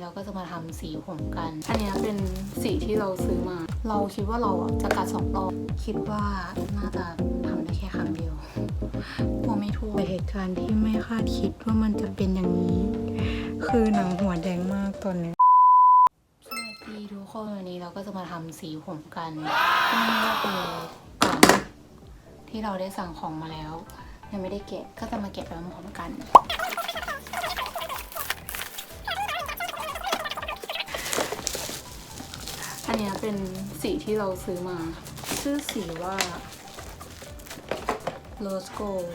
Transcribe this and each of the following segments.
เราก็จะมาทำสีผมกัน อันนี้เป็นสีที่เราซื้อมา เราคิดว่าเราจะกัดสองรอบ คิดว่าน่าจะทำได้แค่ครั้งเดียวกลัวไม่ทั่วเหตุการณ์ที่ไม่คาดคิดว่ามันจะเป็นอย่างนี้ คือหนังหัวแดงมากตอนนี้ สวัสดีทุกคนวันนี้เราก็จะมาทำสีผมกันนี่ก็คือก่อนที่เราได้สั่งของมาแล้ว ยังไม่ได้เก็บก็จะมาเก็บไปพร้อมกัน สีที่เราซื้อมา ชื่อสีว่า Rose Gold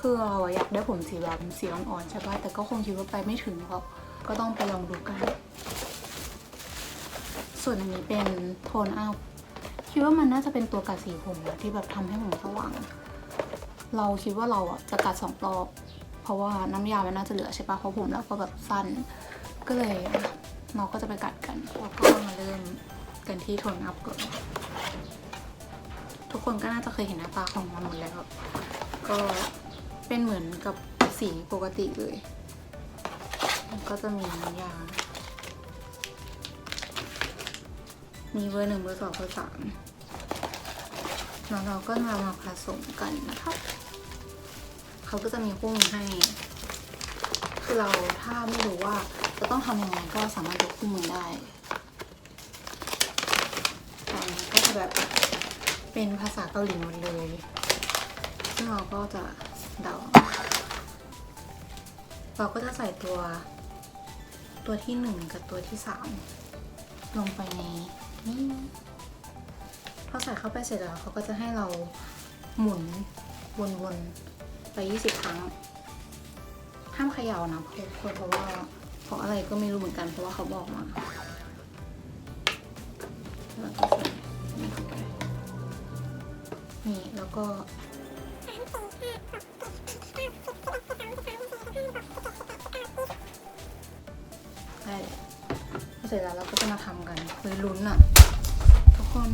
คือเราอยากได้ผมสีแบบสีอ่อนๆใช่ป่ะแต่ก็คงคิดว่าไปไม่ถึงหรอกก็ต้องไปลองดูกัน ส่วนอันนี้เป็นโทนอัพคิดว่ามันน่าจะเป็นตัวกัดสีผมอะที่แบบทำให้ผมสว่าง เราคิดว่าเราอะจะกัดสองรอบเพราะว่าน้ำยามันน่าจะเหลือใช่ปะเพราะผมเราก็แบบสั้น ก็เลยเราก็จะไปกัดกันแล้วก็มาเริ่ม กันที่โทนอัพก่อน ทุกคนก็น่าจะเคยเห็นหน้าตาของมันหมดแล้ว ก็เป็นเหมือนกับสีปกติเลย ก็จะมีน้ำยา มีเบอร์หนึ่งเบอร์สองเบอร์สามแล้วเราก็มามาผสมกันนะครับเขาก็จะมีคู่มือให้ คือเราถ้าไม่รู้ว่าจะต้องทำยังไงก็สามารถดูคู่มือได้ตอนนี้ก็จะ แบบเป็นภาษาเกาหลีหมดเลย ซึ่งเราก็จะเดา เราก็จะใส่ตัว ตัวที่หนึ่งกับตัวที่สามลงไปในนี่พอใส่เข้าไปเสร็จแล้วเขาก็จะให้เราหมุนวนๆ ไป 20 ครั้ง ห้ามเขย่านะเพราะเพราะว่าเพราะอะไรก็ไม่รู้เหมือนกันเพราะว่าเขาบอกมา นี่แล้วก็ได้เลยพอเสร็จแล้วเราก็จะมาทำกันคือลุ้นอะทุกคน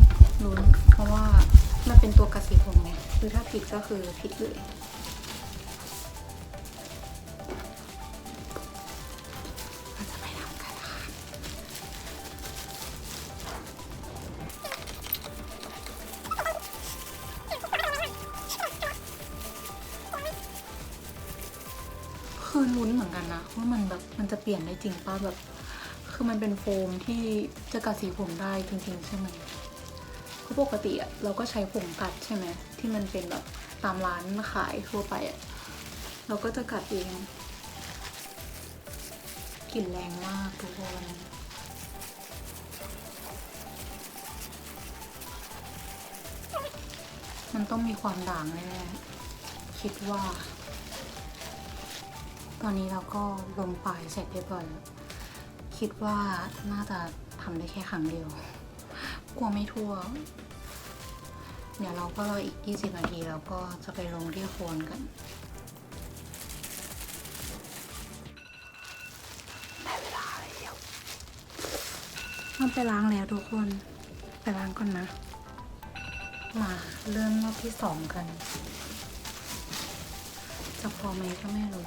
ลุ้นเพราะว่ามันเป็นตัวกระสีผมไงคือถ้าผิดก็คือผิดเลย คือลุ้นเหมือนกันนะว่ามันแบบมันจะเปลี่ยนได้จริงป่ะแบบ คือมันเป็นโฟมที่จะกัดสีผมได้จริง ๆ ใช่ไหมเพราะปกติอะเราก็ใช้ผงกัดใช่ไหมที่มันเป็นแบบตามร้านขายทั่วไปอะเราก็จะกัดเองกลิ่นแรงมากทุกคนมันต้องมีความด่างแน่ๆคิดว่า ตอนนี้เราก็ลงปลายเสร็จเรียบร้อยแล้วคิดว่าน่าจะทำได้แค่ครั้งเดียว กลัวไม่ทั่ว เดี๋ยวเราก็รออีก 20 นาทีแล้วก็จะไปลงที่โคนกันได้เวลาแล้วต้องไปล้างแล้วทุกคน ไปล้างก่อนนะ มาเริ่มรอบที่สองกัน จะพอไหมก็ไม่รู้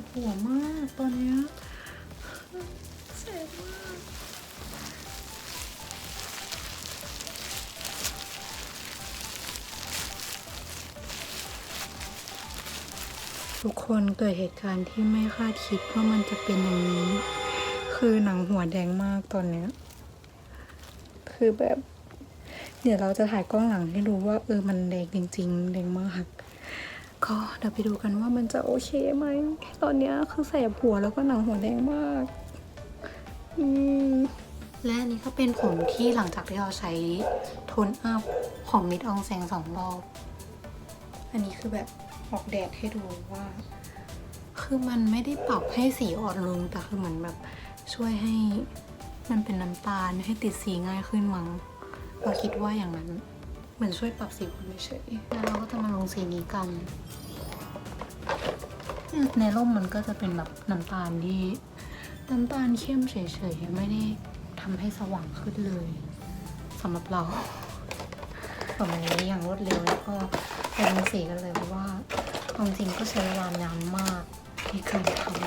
บหัวมากตอนนี้แสบมากทุกคนเกิดเหตุการณ์ที่ไม่คาดคิดว่ามันจะเป็นอย่างนี้ คือหนังหัวแดงมากตอนเนี้ยคือแบบ เดี๋ยวเราจะถ่ายกล้องหลังให้ดูว่า เออมันแดงจริง ๆ แดงมาก ก็เดี๋ยวไปดูกันว่ามันจะโอเคไหม ตอนนี้คือแสบหัวแล้วก็หนังหัวแดงมาก อืมและอันนี้ก็เป็นผมที่หลังจากที่เราใช้โทนอัพของมิดอองแสงสองรอบ อันนี้คือแบบออกแดดให้ดูว่า คือมันไม่ได้ปรับให้สีอ่อนลง แต่คือเหมือนแบบช่วยให้มันเป็นน้ำตาลให้ติดสีง่ายขึ้นมั้งเราคิดว่าอย่างนั้น เหมือนช่วยปรับสีผมเฉยๆแล้วเราก็จะมาลงสีนี้กัน ในร่มมันก็จะเป็นแบบน้ำตาลที่น้ำตาลเข้มเฉยๆ ไม่ได้ทำให้สว่างขึ้นเลยสำหรับเราต่อมานี้อย่างรวดเร็วแล้วก็ไปลงสีกันเลยเพราะว่าความจริงก็ใช้เวลานานมากในการทำ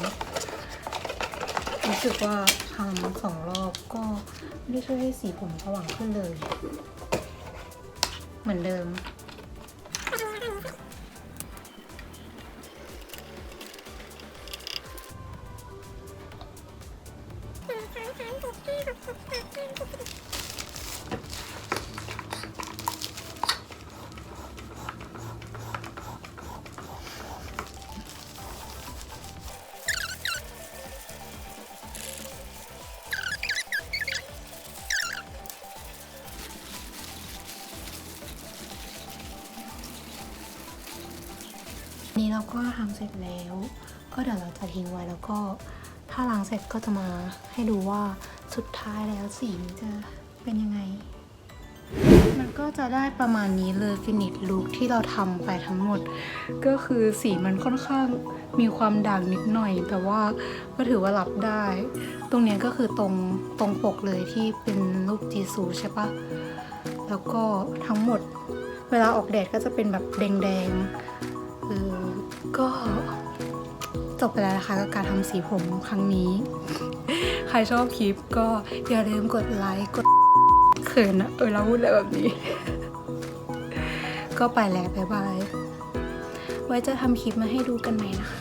รู้สึกว่าทำสองรอบก็ไม่ได้ช่วยให้สีผมสว่างขึ้นเลย เหมือนเดิม นี่เราก็ทำเสร็จแล้ว ก็เดี๋ยวเราจะทิ้งไว้แล้วก็ถ้าล้างเสร็จก็จะมาให้ดูว่าสุดท้ายแล้วสีจะเป็นยังไง มันก็จะได้ประมาณนี้เลยฟินิชลุคที่เราทำไปทั้งหมด ก็คือสีมันค่อนข้างมีความด่างนิดหน่อย แต่ว่าก็ถือว่ารับได้ ตรงนี้ก็คือตรงตรงปกเลยที่เป็นรูปจีซูใช่ปะแล้วก็ทั้งหมด เวลาออกแดดก็จะเป็นแบบแดงๆ ก็จบไปแล้วนะคะกับการทำสีผมครั้งนี้ ใครชอบคลิปก็อย่าลืมกดไลค์กดเขินอะเออเราพูดอะไรแบบนี้ ก็ไปแล้วบ๊ายบาย ไว้จะทำคลิปมาให้ดูกันใหม่นะคะ